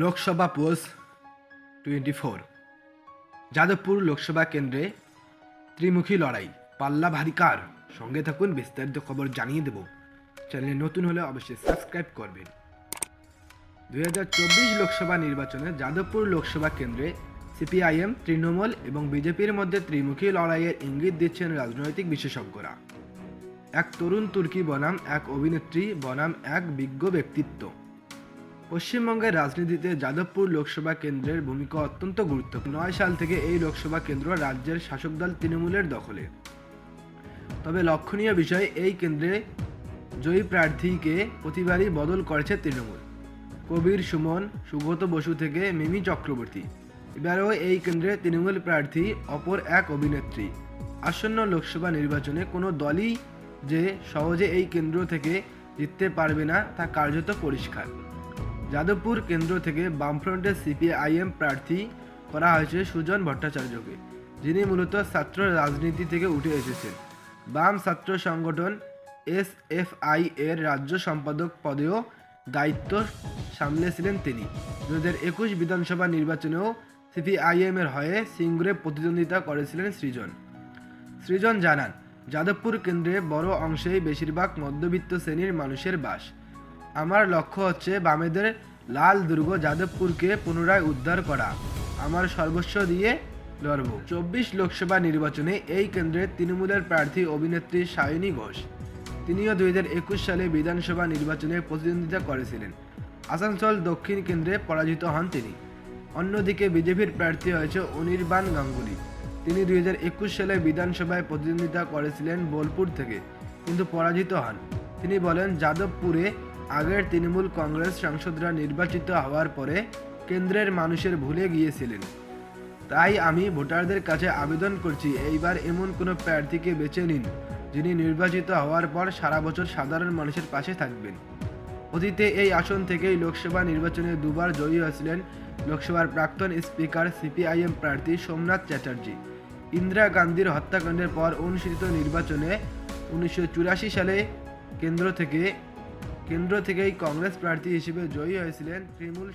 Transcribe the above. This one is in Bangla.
Lok Sabha post twenty four Jadavpur Lok Sabha কেন্দ্রে ত্রিমুখী লড়াই, পাল্লা ভারী কার? সঙ্গে থাকুন, বিস্তারিত খবর জানিয়ে দেব। চ্যানেলে নতুন হলে অবশ্যই সাবস্ক্রাইব করবেন। দুই হাজার চব্বিশ লোকসভা নির্বাচনে যাদবপুর লোকসভা কেন্দ্রে সিপিআইএম, তৃণমূল এবং বিজেপির মধ্যে ত্রিমুখী লড়াইয়ের ইঙ্গিত দিচ্ছেন রাজনৈতিক বিশেষজ্ঞরা। এক তরুণ তুর্কি বনাম, এক অভিনেত্রী বনাম, এক বিজ্ঞ ব্যক্তিত্ব। পশ্চিমবঙ্গের রাজনীতিতে যাদবপুর লোকসভা কেন্দ্রের ভূমিকা অত্যন্ত গুরুত্বপূর্ণ। নয় সাল থেকে এই লোকসভা কেন্দ্র রাজ্যের শাসক দল তৃণমূলের দখলে। তবে লক্ষণীয় বিষয়, এই কেন্দ্রে জয়ী প্রার্থীকে প্রতিবারই বদল করেছে তৃণমূল। কবির সুমন, সুব্রত বসু থেকে মিমি চক্রবর্তী। এবারেও এই কেন্দ্রে তৃণমূল প্রার্থী, অপর এক অভিনেত্রী। আসন্ন লোকসভা নির্বাচনে কোনো দলই যে সহজে এই কেন্দ্র থেকে জিততে পারবে না, তা কার্যত পরিষ্কার। যাদবপুর কেন্দ্র থেকে বামফ্রন্টের সিপিআইএম প্রার্থী করা হয়েছে সুজন ভট্টাচার্যকে, যিনি মূলত ছাত্র রাজনীতি থেকে উঠে এসেছেন। বাম ছাত্র সংগঠন এসএফআই এর রাজ্য সম্পাদক পদেও দায়িত্ব সামলেছিলেন তিনি। দু হাজার একুশ বিধানসভা নির্বাচনেও সিপিআইএম এর হয়ে সিঙ্গুরে প্রতিদ্বন্দ্বিতা করেছিলেন সৃজন। সৃজন জানান, যাদবপুর কেন্দ্রে বড় অংশেই বেশিরভাগ মধ্যবিত্ত শ্রেণির মানুষের বাস। আমার লক্ষ্য হচ্ছে বামেদের লাল দুর্গ যাদবপুরকে পুনরায় উদ্ধার করা। আমার সর্বস্ব দিয়ে লড়ব। চব্বিশ লোকসভা নির্বাচনে এই কেন্দ্রে তৃণমূলের প্রার্থী অভিনেত্রী সায়নী ঘোষ। তিনিও দুই হাজার একুশ সালে বিধানসভা নির্বাচনে প্রতিদ্বন্দ্বিতা করেছিলেন। আসানসোল দক্ষিণ কেন্দ্রে পরাজিত হন তিনি। অন্যদিকে বিজেপির প্রার্থী হয়েছে অনির্বাণ গাঙ্গুলি। তিনি দুই হাজার একুশ সালে বিধানসভায় প্রতিদ্বন্দ্বিতা করেছিলেন বোলপুর থেকে, কিন্তু পরাজিত হন। তিনি বলেন, যাদবপুরে আগের তৃণমূল কংগ্রেস সাংসদরা নির্বাচিত হওয়ার পরে কেন্দ্রের মানুষের ভুলে গিয়েছিলেন। তাই আমি ভোটারদের কাছে আবেদন করছি, এইবার এমন কোনো প্রার্থীকে বেছে নিন, যিনি নির্বাচিত হওয়ার পর সারা বছর সাধারণ মানুষের পাশে থাকবেন। অতীতে এই আসন থেকেই লোকসভা নির্বাচনে দুবার জয়ী হয়েছিলেন লোকসভার প্রাক্তন স্পিকার, সিপিআইএম প্রার্থী সোমনাথ চ্যাটার্জি। ইন্দিরা গান্ধীর হত্যাকাণ্ডের পর অনুষ্ঠিত নির্বাচনে উনিশশো চুরাশি সালে কেন্দ্র থেকে কেন্দ্র থেকেই কংগ্রেস প্রার্থী হিসেবে জয়ী হয়েছিলেন তৃণমূল